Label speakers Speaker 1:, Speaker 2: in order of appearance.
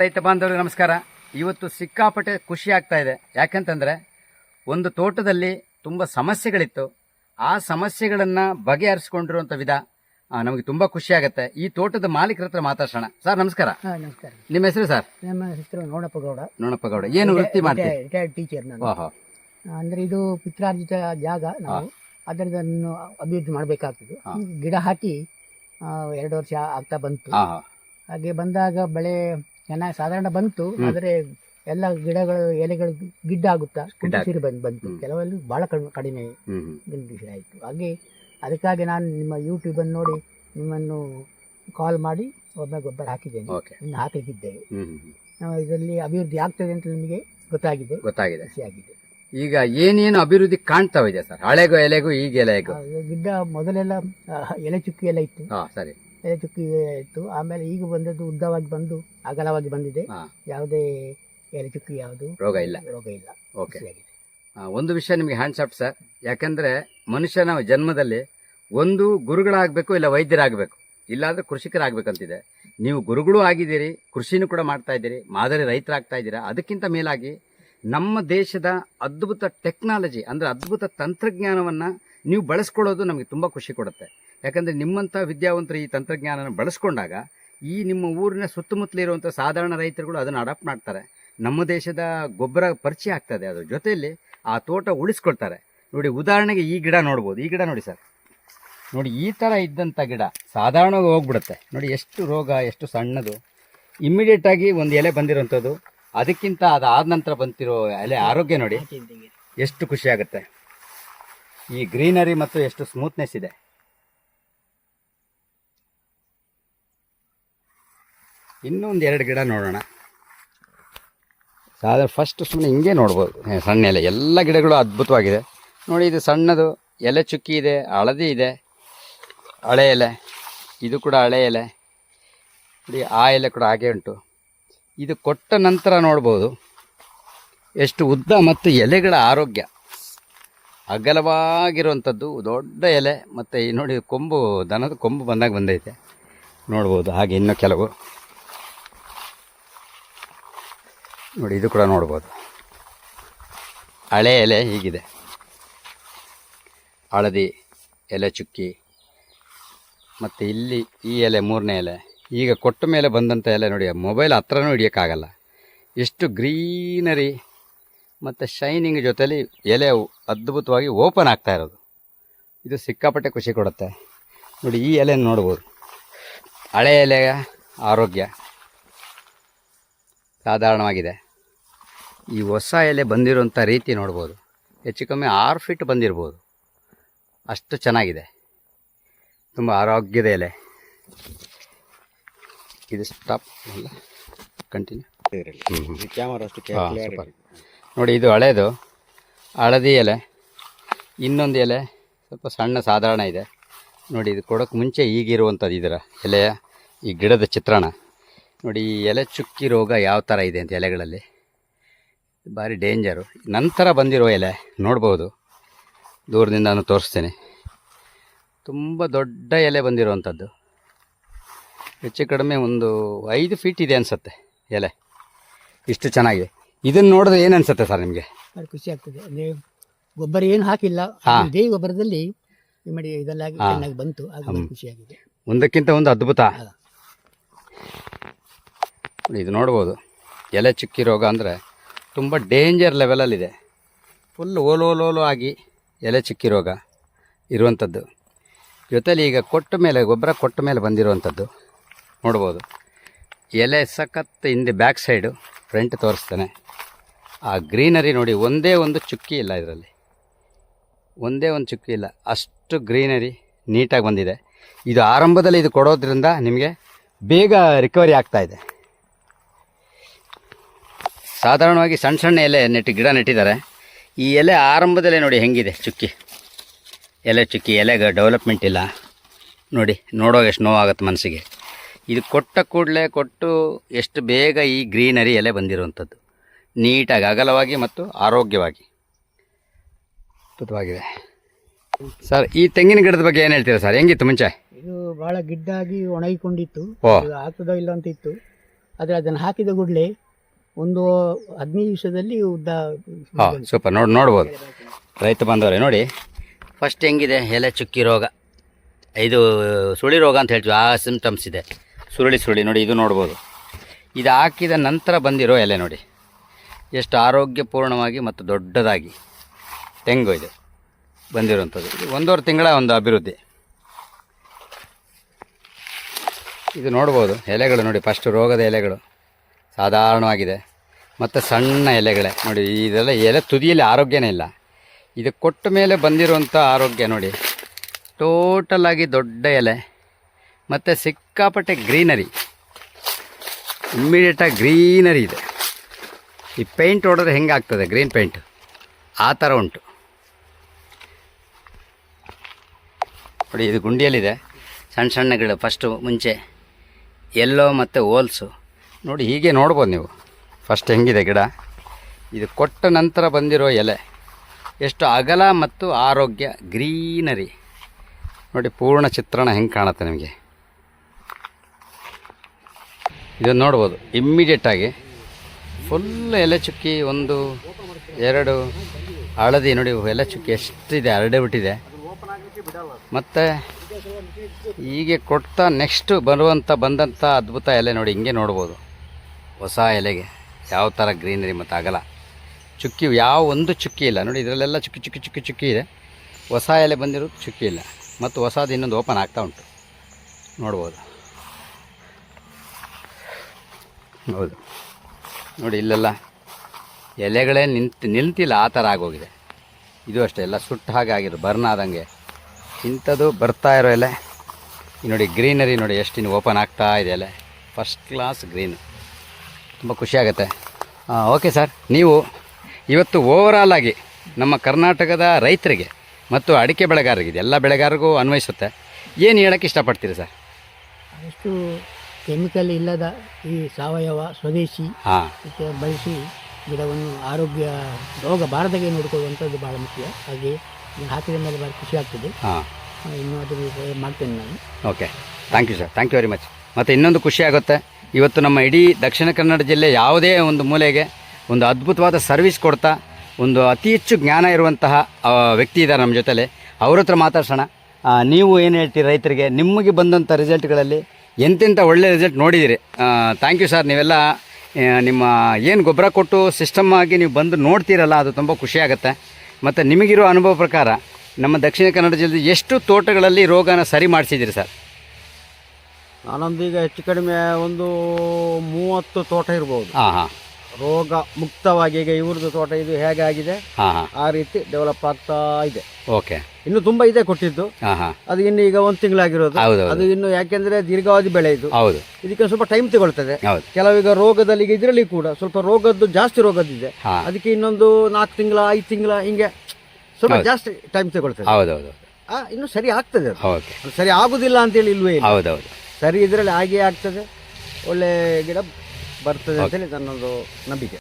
Speaker 1: ರೈತ ಬಾಂಧವರಿಗೆ ನಮಸ್ಕಾರ. ಇವತ್ತು ಸಿಕ್ಕಾಪಟ್ಟೆ ಖುಷಿ ಆಗ್ತಾ ಇದೆ. ಯಾಕಂತಂದ್ರೆ ಒಂದು ತೋಟದಲ್ಲಿ ತುಂಬ ಸಮಸ್ಯೆಗಳಿತ್ತು. ಆ ಸಮಸ್ಯೆಗಳನ್ನು ಬಗೆಹರಿಸ್ಕೊಂಡಿರುವಂಥ ವಿಧ ನಮಗೆ ತುಂಬ ಖುಷಿ ಆಗುತ್ತೆ. ಈ ತೋಟದ ಮಾಲೀಕರ ಹತ್ರ ಮಾತಾಡ್ಸೋಣ. ಸರ್ ನಮಸ್ಕಾರ.
Speaker 2: ಹಾ ನಮಸ್ಕಾರ.
Speaker 1: ನಿಮ್ಮ ಹೆಸರು ಸರ್?
Speaker 2: ನಮ್ಮ ಹೆಸರು ನೋಡಪ್ಪ ಗೌಡ.
Speaker 1: ನೋಣಪ್ಪ ಗೌಡ. ಏನು ವೃತ್ತಿ ಮಾಡ್ತೀವಿ
Speaker 2: ರಿಟೈರ್ಡ್ ಟೀಚರ್ ನಾನು.
Speaker 1: ಓಹೋ.
Speaker 2: ಅಂದ್ರೆ ಇದು ಪಿತ್ರಾರ್ಜಿತ ಜಾಗ ನಾವು. ಅದರದನ್ನು ಅಭಿವೃದ್ಧಿ ಮಾಡಬೇಕಾಗ್ತದೆ.
Speaker 1: ಹಾ.
Speaker 2: ಗಿಡ ಹಾಕಿ ಆ, ಎರಡು ವರ್ಷ ಆಗ್ತಾ ಬಂತು.
Speaker 1: ಹಾ
Speaker 2: ಹಾಗೆ ಬಂದಾಗ ಬೆಳೆ ಚೆನ್ನಾಗಿ ಸಾಧಾರಣ ಬಂತು. ಆದರೆ ಎಲ್ಲ ಗಿಡಗಳು ಎಲೆಗಳು ಗಿಡ್ಡ ಆಗುತ್ತಾ?
Speaker 1: ಗಿಡ್ಡ
Speaker 2: ಬಂದು ಬಂತು. ಕೆಲವಲ್ಲಿ ಬಹಳ ಕಡಿಮೆ ಕಡಿಮೆ ಆಯಿತು ಹಾಗೆ ಅದಕ್ಕಾಗಿ ನಾನು ನಿಮ್ಮ ಯೂಟ್ಯೂಬನ್ನು ನೋಡಿ ನಿಮ್ಮನ್ನು ಕಾಲ್ ಮಾಡಿ ಒಮ್ಮೆ ಗೊಬ್ಬರ ಹಾಕಿದ್ದೇನೆ. ಇನ್ನು. ನಾವು ಇದರಲ್ಲಿ ಅಭಿವೃದ್ಧಿ ಆಗ್ತದೆ ಅಂತ ನಿಮಗೆ ಗೊತ್ತಾಗಿದೆ.
Speaker 1: ಗೊತ್ತಾಗಿದೆ.
Speaker 2: ಆಗಿದೆ
Speaker 1: ಈಗ ಏನೇನು ಅಭಿವೃದ್ಧಿ ಕಾಣ್ತಾ ಇದೆ ಸರ್? ಹಳೆಗೋ ಎಲೆಗೂ ಈಗ ಎಲೆಗೋ?
Speaker 2: ಗಿಡ್ಡ ಮೊದಲೆಲ್ಲ ಎಲೆ ಚುಕ್ಕಿ ಎಲ್ಲ ಇತ್ತು.
Speaker 1: ಸರಿ.
Speaker 2: ಚುಕ್ಕಿ ಇತ್ತು ಆಮೇಲೆ ಈಗ ಬಂದದ್ದು ಉದ್ದವಾಗಿ ಬಂದು ಅಗಲವಾಗಿ ಬಂದಿದೆ.
Speaker 1: ಹಾ.
Speaker 2: ಯಾವುದೇ ಎಲೆ ಚುಕ್ಕಿ ಯಾವುದು?
Speaker 1: ರೋಗ ಇಲ್ಲ.
Speaker 2: ರೋಗ ಇಲ್ಲ.
Speaker 1: ಓಕೆ. ಆ, ಒಂದು ವಿಷಯ ನಿಮಗೆ ಹ್ಯಾಂಡ್ಸ್ ಅಪ್ ಸರ್. ಯಾಕಂದ್ರೆ ಮನುಷ್ಯನ ಜನ್ಮದಲ್ಲಿ ಒಂದು ಗುರುಗಳಾಗಬೇಕು ಇಲ್ಲ ವೈದ್ಯರಾಗಬೇಕು. ಇಲ್ಲಾಂದ್ರೆ ಕೃಷಿಕರಾಗಬೇಕಂತಿದೆ. ನೀವು ಗುರುಗಳು ಆಗಿದ್ದೀರಿ ಕೃಷಿನೂ ಕೂಡ ಮಾಡ್ತಾ ಇದ್ದೀರಿ ಮಾದರಿ ರೈತರಾಗ್ತಾ ಇದ್ದೀರಾ? ಅದಕ್ಕಿಂತ ಮೇಲಾಗಿ ನಮ್ಮ ದೇಶದ ಅದ್ಭುತ ಟೆಕ್ನಾಲಜಿ ಅಂದರೆ ಅದ್ಭುತ ತಂತ್ರಜ್ಞಾನವನ್ನು ನೀವು ಬಳಸ್ಕೊಳ್ಳೋದು ನಮಗೆ ತುಂಬ ಖುಷಿ ಕೊಡುತ್ತೆ. ಯಾಕಂದರೆ ನಿಮ್ಮಂಥ ವಿದ್ಯಾವಂತರು ಈ ತಂತ್ರಜ್ಞಾನನ ಬಳಸ್ಕೊಂಡಾಗ ಈ ನಿಮ್ಮ ಊರಿನ ಸುತ್ತಮುತ್ತಲಿರುವಂಥ ಸಾಧಾರಣ ರೈತರುಗಳು ಅದನ್ನು ಅಡಾಪ್ಟ್ ಮಾಡ್ತಾರೆ. ನಮ್ಮ ದೇಶದ ಗೊಬ್ಬರ ಪರಿಚಯ ಆಗ್ತದೆ. ಅದ್ರ ಜೊತೆಯಲ್ಲಿ ಆ ತೋಟ ಉಳಿಸ್ಕೊಳ್ತಾರೆ. ನೋಡಿ, ಉದಾಹರಣೆಗೆ ಈ ಗಿಡ ನೋಡ್ಬೋದು. ಈ ಗಿಡ ನೋಡಿ ಸರ್. ನೋಡಿ, ಈ ಥರ ಇದ್ದಂಥ ಗಿಡ ಸಾಧಾರಣವಾಗಿ ಹೋಗ್ಬಿಡುತ್ತೆ. ನೋಡಿ, ಎಷ್ಟು ರೋಗ, ಎಷ್ಟು ಸಣ್ಣದು. ಇಮ್ಮಿಡಿಯೇಟಾಗಿ ಒಂದು ಎಲೆ ಬಂದಿರೋಂಥದ್ದು ಅದಕ್ಕಿಂತ ಅದಾದ ನಂತರ ಬಂತಿರೋ ಎಲೆ ಆರೋಗ್ಯ ನೋಡಿ. ಎಷ್ಟು ಖುಷಿ ಆಗುತ್ತೆ. ಈ ಗ್ರೀನರಿ ಮತ್ತು ಎಷ್ಟು ಸ್ಮೂತ್ನೆಸ್ ಇದೆ. ಇನ್ನೊಂದು ಎರಡು ಗಿಡ ನೋಡೋಣ. ಸಾಧಾರಣ ಫಸ್ಟ್ ಸುಮ್ಮನೆ ಹಿಂಗೆ ನೋಡ್ಬೋದು. ಸಣ್ಣ ಎಲೆ. ಎಲ್ಲ ಗಿಡಗಳು ಅದ್ಭುತವಾಗಿದೆ. ನೋಡಿ, ಇದು ಸಣ್ಣದು. ಎಲೆ ಚುಕ್ಕಿ ಇದೆ, ಹಳದಿ ಇದೆ. ಹಳೆ ಎಲೆ. ಇದು ಕೂಡ ಹಳೆ ಎಲೆ. ನೋಡಿ, ಆ ಎಲೆ ಕೂಡ ಹಾಗೆ ಉಂಟು. ಇದು ಕೊಟ್ಟ ನಂತರ ನೋಡ್ಬೋದು. ಎಷ್ಟು ಉದ್ದ ಮತ್ತು ಎಲೆಗಳ ಆರೋಗ್ಯ. ಅಗಲವಾಗಿರುವಂಥದ್ದು, ದೊಡ್ಡ ಎಲೆ. ಮತ್ತು ನೋಡಿ, ಕೊಂಬು, ದನದ ಕೊಂಬು ಬಂದಾಗ ಬಂದೈತೆ. ನೋಡ್ಬೋದು, ಹಾಗೆ ಇನ್ನೂ ಕೆಲವು. ನೋಡಿ, ಇದು ಕೂಡ ನೋಡ್ಬೋದು. ಹಳೆ ಎಲೆ ಹೀಗಿದೆ. ಹಳದಿ ಎಲೆ ಚುಕ್ಕಿ. ಮತ್ತು ಇಲ್ಲಿ ಈ ಎಲೆ ಮೂರನೇ ಎಲೆ. ಈಗ ಕೊಟ್ಟ ಮೇಲೆ ಬಂದಂಥ ಎಲೆ ನೋಡಿ ಮೊಬೈಲ್ ಹತ್ರನೂ ಹಿಡಿಯೋಕ್ಕಾಗಲ್ಲ. ಎಷ್ಟು ಗ್ರೀನರಿ ಮತ್ತು ಶೈನಿಂಗ್ ಜೊತೆಲಿ ಎಲೆ ಅದ್ಭುತವಾಗಿ ಓಪನ್ ಆಗ್ತಾ ಇರೋದು. ಇದು ಸಿಕ್ಕಾಪಟ್ಟೆ ಖುಷಿ ಕೊಡುತ್ತೆ. ನೋಡಿ, ಈ ಎಲೆ ನೋಡ್ಬೋದು. ಹಳೆ ಎಲೆಯ ಆರೋಗ್ಯ ಸಾಧಾರಣವಾಗಿದೆ. ಈ ಹೊಸ ಎಲೆ ಬಂದಿರುವಂಥ ರೀತಿ ನೋಡ್ಬೋದು. ಹೆಚ್ಚು ಕಮ್ಮಿ ಆರು ಫೀಟ್ ಬಂದಿರ್ಬೋದು. ಅಷ್ಟು ಚೆನ್ನಾಗಿದೆ. ತುಂಬ ಆರೋಗ್ಯದ ಎಲೆ. ಇದು ಸ್ಟಾಪ್ ಅಲ್ಲ ಕಂಟಿನ್ಯೂ ನೋಡಿ ಇದು ಹಳೇದು. ಹಳದಿ ಎಲೆ. ಇನ್ನೊಂದು ಎಲೆ ಸ್ವಲ್ಪ ಸಣ್ಣ ಸಾಧಾರಣ ಇದೆ. ನೋಡಿ ಇದು ಕೊಡೋಕ್ಕೆ ಮುಂಚೆ ಈಗಿರುವಂಥದ್ದು ಇದರ ಎಲೆಯ ಈ ಗಿಡದ ಚಿತ್ರಣ. ನೋಡಿ ಈ ಎಲೆ ಚುಕ್ಕಿ ರೋಗ ಯಾವ ಥರ ಇದೆ ಅಂತ ಎಲೆಗಳಲ್ಲಿ. ಭಾರಿ ಡೇಂಜರು. ನಂತರ ಬಂದಿರೋ ಎಲೆ ನೋಡ್ಬೋದು. ದೂರದಿಂದ ನಾನು ತೋರಿಸ್ತೇನೆ. ತುಂಬ ದೊಡ್ಡ ಎಲೆ ಬಂದಿರುವಂಥದ್ದು ಹೆಚ್ಚು ಕಡಿಮೆ ಒಂದು ಐದು ಫೀಟ್ ಇದೆ ಅನಿಸುತ್ತೆ ಎಲೆ. ಇಷ್ಟು ಚೆನ್ನಾಗಿದೆ. ಇದನ್ನು ನೋಡಿದ್ರೆ ಏನು ಅನಿಸುತ್ತೆ ಸರ್ ನಿಮಗೆ?
Speaker 2: ಭಾರಿ ಖುಷಿ ಆಗ್ತದೆ. ಅಂದರೆ ಗೊಬ್ಬರ ಏನು ಹಾಕಿಲ್ಲ. ಇದೇ ಗೊಬ್ಬರದಲ್ಲಿ ಮಾಡಿ ಇದೆಲ್ಲ ಚೆನ್ನಾಗಿ ಬಂತು. ಅದು
Speaker 1: ಹ್ಮ್.
Speaker 2: ಖುಷಿಯಾಗಿದೆ
Speaker 1: ಒಂದಕ್ಕಿಂತ ಒಂದು ಅದ್ಭುತ. ಇದು ನೋಡ್ಬೋದು. ಎಲೆ ಚುಕ್ಕಿ ರೋಗ ಅಂದರೆ ತುಂಬ ಡೇಂಜರ್ ಲೆವೆಲಲ್ಲಿದೆ ಫುಲ್ ಓಲೋಲೋಲೋ ಆಗಿ ಎಲೆ ಚುಕ್ಕಿ ರೋಗ ಇರುವಂಥದ್ದು ಜೊತೇಲಿ ಈಗ ಕೊಟ್ಟ ಮೇಲೆ, ಗೊಬ್ಬರ ಕೊಟ್ಟ ಮೇಲೆ ಬಂದಿರುವಂಥದ್ದು ನೋಡ್ಬೋದು. ಎಲೆ ಸಖತ್ ಹಿಂದೆ ಬ್ಯಾಕ್ ಸೈಡು ಫ್ರಂಟ್ ತೋರಿಸ್ತಾನೆ. ಆ ಗ್ರೀನರಿ ನೋಡಿ, ಒಂದೇ ಒಂದು ಚುಕ್ಕಿ ಇಲ್ಲ ಇದರಲ್ಲಿ. ಒಂದೇ ಒಂದು ಚುಕ್ಕಿ ಇಲ್ಲ. ಅಷ್ಟು ಗ್ರೀನರಿ ನೀಟಾಗಿ ಬಂದಿದೆ. ಇದು ಆರಂಭದಲ್ಲಿ ಇದು ಕೊಡೋದ್ರಿಂದ ನಿಮಗೆ ಬೇಗ ರಿಕವರಿ ಆಗ್ತಾ ಇದೆ. ಸಾಧಾರಣವಾಗಿ ಸಣ್ಣ ಸಣ್ಣ ಎಲೆ ನೆಟ್ಟು ಗಿಡ ನೆಟ್ಟಿದ್ದಾರೆ. ಈ ಎಲೆ ಆರಂಭದಲ್ಲಿ ನೋಡಿ ಹೆಂಗಿದೆ ಚುಕ್ಕಿ. ಎಲೆ ಚುಕ್ಕಿ ಎಲೆಗೆ ಡೆವಲಪ್ಮೆಂಟ್ ಇಲ್ಲ. ನೋಡಿ ನೋಡೋ ಎಷ್ಟು ನೋವಾಗುತ್ತೆ ಮನಸ್ಸಿಗೆ. ಇದು ಕೊಟ್ಟ ಕೂಡಲೇ ಕೊಟ್ಟು ಎಷ್ಟು ಬೇಗ ಈ ಗ್ರೀನರಿ ಎಲೆ ಬಂದಿರುವಂಥದ್ದು. ನೀಟಾಗಿ ಅಗಲವಾಗಿ ಮತ್ತು ಆರೋಗ್ಯವಾಗಿ. ಅದ್ಭುತವಾಗಿದೆ. ಸರ್ ಈ ತೆಂಗಿನ ಗಿಡದ ಬಗ್ಗೆ ಏನು ಹೇಳ್ತೀರಾ ಸರ್? ಹೆಂಗಿತ್ತು ಮುಂಚೆ?
Speaker 2: ಇದು ಭಾಳ ಗಿಡ್ಡಾಗಿ ಒಣಗಿಕೊಂಡಿತ್ತು. ಆಗ್ತದೋ ಇಲ್ಲ ಅಂತ ಇತ್ತು ಆದರೆ ಅದನ್ನು ಹಾಕಿದ ಕೂಡಲೇ ಒಂದು ಹದಿನೈದು ದಿವಸದಲ್ಲಿ ಉದ್ದ
Speaker 1: ಹಾಂ ಸೂಪರ್ ನೋಡಿ ನೋಡ್ಬೋದು. ರೈತ ಬಂದವರೆ ನೋಡಿ. ಫಸ್ಟ್ ಹೆಂಗಿದೆ? ಎಲೆ ಚುಕ್ಕಿ ರೋಗ. ಇದು ಸುಳಿ ರೋಗ ಅಂತ ಹೇಳ್ತೀವಿ. ಆ ಸಿಮ್ಟಮ್ಸ್ ಇದೆ. ಸುರುಳಿ ಸುರುಳಿ. ನೋಡಿ ಇದು ನೋಡ್ಬೋದು. ಇದು ಹಾಕಿದ ನಂತರ ಬಂದಿರೋ ಎಲೆ ನೋಡಿ. ಎಷ್ಟು ಆರೋಗ್ಯಪೂರ್ಣವಾಗಿ ಮತ್ತು ದೊಡ್ಡದಾಗಿ ತೆಂಗು ಇದೆ ಬಂದಿರುವಂಥದ್ದು ಇದು ಒಂದೂವರೆ ತಿಂಗಳ ಒಂದು ಅಭಿವೃದ್ಧಿ. ಇದು ನೋಡ್ಬೋದು ಎಲೆಗಳು ನೋಡಿ. ಫಸ್ಟ್ ರೋಗದ ಎಲೆಗಳು ಸಾಧಾರಣವಾಗಿದೆ. ಮತ್ತು ಸಣ್ಣ ಎಲೆಗಳೇ. ನೋಡಿ, ಇದೆಲ್ಲ ಎಲೆ ತುದಿಯಲ್ಲಿ ಆರೋಗ್ಯನೇ ಇಲ್ಲ. ಇದು ಕೊಟ್ಟ ಮೇಲೆ ಬಂದಿರುವಂಥ ಆರೋಗ್ಯ ನೋಡಿ. ಟೋಟಲ್ ಆಗಿ ದೊಡ್ಡ ಎಲೆ. ಮತ್ತು ಸಿಕ್ಕಾಪಟ್ಟೆ ಗ್ರೀನರಿ. ಇಮ್ಮಿಡಿಯೇಟಾಗಿ ಗ್ರೀನರಿ ಇದೆ. ಈ ಪೇಂಟ್ ಹೊಡೆದ್ರೆ ಹೆಂಗೆ ಆಗ್ತದೆ? ಗ್ರೀನ್ ಪೇಂಟ್ ಆ ಥರ ಉಂಟು. ನೋಡಿ, ಇದು ಗುಂಡಿಯಲ್ಲಿದೆ. ಸಣ್ಣ ಸಣ್ಣ ಗಿಡ ಫಸ್ಟು ಮುಂಚೆ. ಎಲ್ಲೋ ಮತ್ತು ಓಲ್ಸು ನೋಡಿ, ಹೀಗೆ ನೋಡ್ಬೋದು ನೀವು. ಫಸ್ಟ್ ಹೆಂಗಿದೆ ಗಿಡ? ಇದು ಕೊಟ್ಟ ನಂತರ ಬಂದಿರೋ ಎಲೆ. ಎಷ್ಟು ಅಗಲ ಮತ್ತು ಆರೋಗ್ಯ, ಗ್ರೀನರಿ. ನೋಡಿ, ಪೂರ್ಣ ಚಿತ್ರಣ ಹೆಂಗೆ ಕಾಣುತ್ತೆ ನಿಮಗೆ. ಇದನ್ನು ನೋಡ್ಬೋದು ಇಮ್ಮಿಡಿಯೇಟಾಗಿ ಫುಲ್ ಎಲೆ ಚುಕ್ಕಿ ಒಂದು, ಎರಡು ಹಳದಿ, ನೋಡಿ, ಎಲೆ ಚುಕ್ಕಿ ಎಷ್ಟಿದೆ, ಹರಡೆ ಬಿಟ್ಟಿದೆ. ಮತ್ತು ಹೀಗೆ ಕೊಡ್ತಾ ನೆಕ್ಸ್ಟು ಬರುವಂಥ ಬಂದಂಥ ಅದ್ಭುತ ಎಲೆ ನೋಡಿ, ಹಿಂಗೆ ನೋಡ್ಬೋದು. ಹೊಸ ಎಲೆಗೆ. ಯಾವ ಥರ ಗ್ರೀನರಿ ಮತ್ತು ಆಗಲ್ಲ. ಚುಕ್ಕಿ ಯಾವ ಒಂದು ಚುಕ್ಕಿ ಇಲ್ಲ. ನೋಡಿ, ಇದರಲ್ಲೆಲ್ಲ ಚುಕ್ಕಿ ಚುಕ್ಕಿ ಚುಕ್ಕಿ ಚುಕ್ಕಿ ಇದೆ. ಹೊಸ ಎಲೆ ಬಂದಿರೋದು ಚುಕ್ಕಿ ಇಲ್ಲ. ಮತ್ತು ಹೊಸದು ಇನ್ನೊಂದು ಓಪನ್ ಆಗ್ತಾ ಉಂಟು. ನೋಡ್ಬೋದು. ಹೌದು. ನೋಡಿ, ಇಲ್ಲೆಲ್ಲ ಎಲೆಗಳೇ ನಿಂತು, ನಿಲ್ತಿಲ್ಲ, ಆ ಥರ ಆಗೋಗಿದೆ. ಇದು ಅಷ್ಟೇ, ಎಲ್ಲ ಸುಟ್ಟು ಹಾಗೆ ಆಗಿರೋ, ಬರ್ನ್ ಆದಂಗೆ. ಇಂಥದ್ದು ಬರ್ತಾ ಇರೋ ಎಲೆ. ನೋಡಿ, ಗ್ರೀನರಿ ನೋಡಿ, ಎಷ್ಟು ಇನ್ನು ಓಪನ್ ಆಗ್ತಾ ಇದೆ ಎಲೆ. ಫಸ್ಟ್ ಕ್ಲಾಸ್ ಗ್ರೀನ್ ತುಂಬ ಖುಷಿಯಾಗುತ್ತೆ ಓಕೆ ಸರ್. ನೀವು ಇವತ್ತು ಓವರಾಲ್ ಆಗಿ ನಮ್ಮ ಕರ್ನಾಟಕದ ರೈತರಿಗೆ ಮತ್ತು ಅಡಿಕೆ ಬೆಳೆಗಾರರಿಗೆ ಎಲ್ಲ ಬೆಳೆಗಾರರಿಗೂ ಅನ್ವಯಿಸುತ್ತೆ. ಏನು ಹೇಳೋಕ್ಕೆ ಇಷ್ಟಪಡ್ತೀರಿ ಸರ್?
Speaker 2: ಆದಷ್ಟು ಕೆಮಿಕಲ್ ಇಲ್ಲದ ಈ ಸಾವಯವ ಸ್ವದೇಶಿ
Speaker 1: ಹಾಂ.
Speaker 2: ಬಳಸಿ ಗಿಡವನ್ನು ಆರೋಗ್ಯ ರೋಗ ಬಾರದಾಗೆ ನೋಡ್ಕೊಳ್ಳುವಂಥದ್ದು ಭಾಳ ಮುಖ್ಯ. ಹಾಗೆ ಹಾಕಿದ ಮೇಲೆ ಭಾಳ ಖುಷಿ ಆಗ್ತದೆ.
Speaker 1: ಹಾಂ.
Speaker 2: ಇನ್ನೂ ಅದನ್ನು ಮಾಡ್ತೇನೆ ನಾನು.
Speaker 1: Okay. Thank you sir thank you very much ಮತ್ತು ಇನ್ನೊಂದು ಖುಷಿ ಆಗುತ್ತೆ. ಇವತ್ತು ನಮ್ಮ ಇಡೀ ದಕ್ಷಿಣ ಕನ್ನಡ ಜಿಲ್ಲೆ ಯಾವುದೇ ಒಂದು ಮೂಲೆಗೆ ಒಂದು ಅದ್ಭುತವಾದ ಸರ್ವಿಸ್ ಕೊಡ್ತಾ, ಒಂದು ಅತಿ ಹೆಚ್ಚು ಜ್ಞಾನ ಇರುವಂತಹ ವ್ಯಕ್ತಿ ಇದ್ದಾರೆ ನಮ್ಮ ಜೊತೆಲಿ. ಅವ್ರ ಹತ್ರ ಮಾತಾಡ್ಸೋಣ. ನೀವು ಏನು ಹೇಳ್ತೀರಿ ರೈತರಿಗೆ? ನಿಮಗೆ ಬಂದಂಥ ರಿಸಲ್ಟ್ಗಳಲ್ಲಿ ಎಂತೆಂಥ ಒಳ್ಳೆ ರಿಸಲ್ಟ್ ನೋಡಿದ್ದೀರಿ ಥ್ಯಾಂಕ್ ಯು ಸರ್ ನೀವೆಲ್ಲ ನಿಮ್ಮ ಏನು ಗೊಬ್ಬರ ಕೊಟ್ಟು ಸಿಸ್ಟಮ್ ಆಗಿ ನೀವು ಬಂದು ನೋಡ್ತೀರಲ್ಲ, ಅದು ತುಂಬ ಖುಷಿಯಾಗುತ್ತೆ ಮತ್ತು ನಿಮಗಿರೋ ಅನುಭವ ಪ್ರಕಾರ ನಮ್ಮ ದಕ್ಷಿಣ ಕನ್ನಡ ಜಿಲ್ಲೆ ಎಷ್ಟು ತೋಟಗಳಲ್ಲಿ ರೋಗನ ಸರಿ ಮಾಡಿಸಿದ್ದೀರಿ ಸರ್
Speaker 3: ಈಗ ಹೆಚ್ಚು ಕಡಿಮೆ ಒಂದು ಮೂವತ್ತು ತೋಟ ಇರ್ಬೋದು.
Speaker 1: ಹಾಂ ಹಾಂ.
Speaker 3: ರೋಗ ಮುಕ್ತವಾಗಿ ಈಗ ಇವ್ರದ್ದು ತೋಟ ಇದು ಹೇಗೆ ಆಗಿದೆ?
Speaker 1: ಹಾಂ ಹಾಂ.
Speaker 3: ಆ ರೀತಿ ಡೆವಲಪ್ ಆಗ್ತಾ ಇದೆ.
Speaker 1: ಓಕೆ.
Speaker 3: ಇನ್ನು ತುಂಬಾ ಇದೆ ಕೊಟ್ಟಿದ್ದು.
Speaker 1: ಹಾಂ ಹಾಂ.
Speaker 3: ಅದು ಇನ್ನು ಈಗ ಒಂದು ತಿಂಗಳಾಗಿರೋದು.
Speaker 1: ಹೌದು
Speaker 3: ಅದು ಇನ್ನು ಯಾಕೆಂದ್ರೆ ದೀರ್ಘಾವಧಿ ಬೆಳೆ ಇದು
Speaker 1: ಹೌದು.
Speaker 3: ಇದಕ್ಕೆ ಸ್ವಲ್ಪ ಟೈಮ್ ತಗೊಳ್ತದೆ.
Speaker 1: ಹೌದು.
Speaker 3: ಕೆಲವೀಗ ರೋಗದಲ್ಲಿ ಈಗ ಇದರಲ್ಲಿ ಕೂಡ ಸ್ವಲ್ಪ ರೋಗದ್ದು ಜಾಸ್ತಿ ರೋಗದಿದೆ
Speaker 1: ಹಾಂ.
Speaker 3: ಅದಕ್ಕೆ ಇನ್ನೊಂದು ನಾಲ್ಕು ತಿಂಗಳ ಐದು ತಿಂಗಳ ಹಿಂಗೆ ಸ್ವಲ್ಪ ಜಾಸ್ತಿ ಟೈಮ್ ತಗೊಳ್ತದೆ.
Speaker 1: ಹೌದು ಹೌದು
Speaker 3: ಆ, ಇನ್ನು ಸರಿ ಆಗ್ತದೆ ಅದು.
Speaker 1: ಓಕೆ.
Speaker 3: ಅದು ಸರಿ ಆಗುದಿಲ್ಲ ಅಂತೇಳಿ ಇಲ್ವೇ ಇಲ್ಲ.
Speaker 1: ಹೌದು ಹೌದು
Speaker 3: ಸರಿ ಇದರಲ್ಲಿ ಹಾಗೆ ಆಗ್ತದೆ. ಒಳ್ಳೆ ಗಿಡ ಬರ್ತದೆ ಅಂತೇಳಿ ನನ್ನೊಂದು ನಂಬಿಕೆ.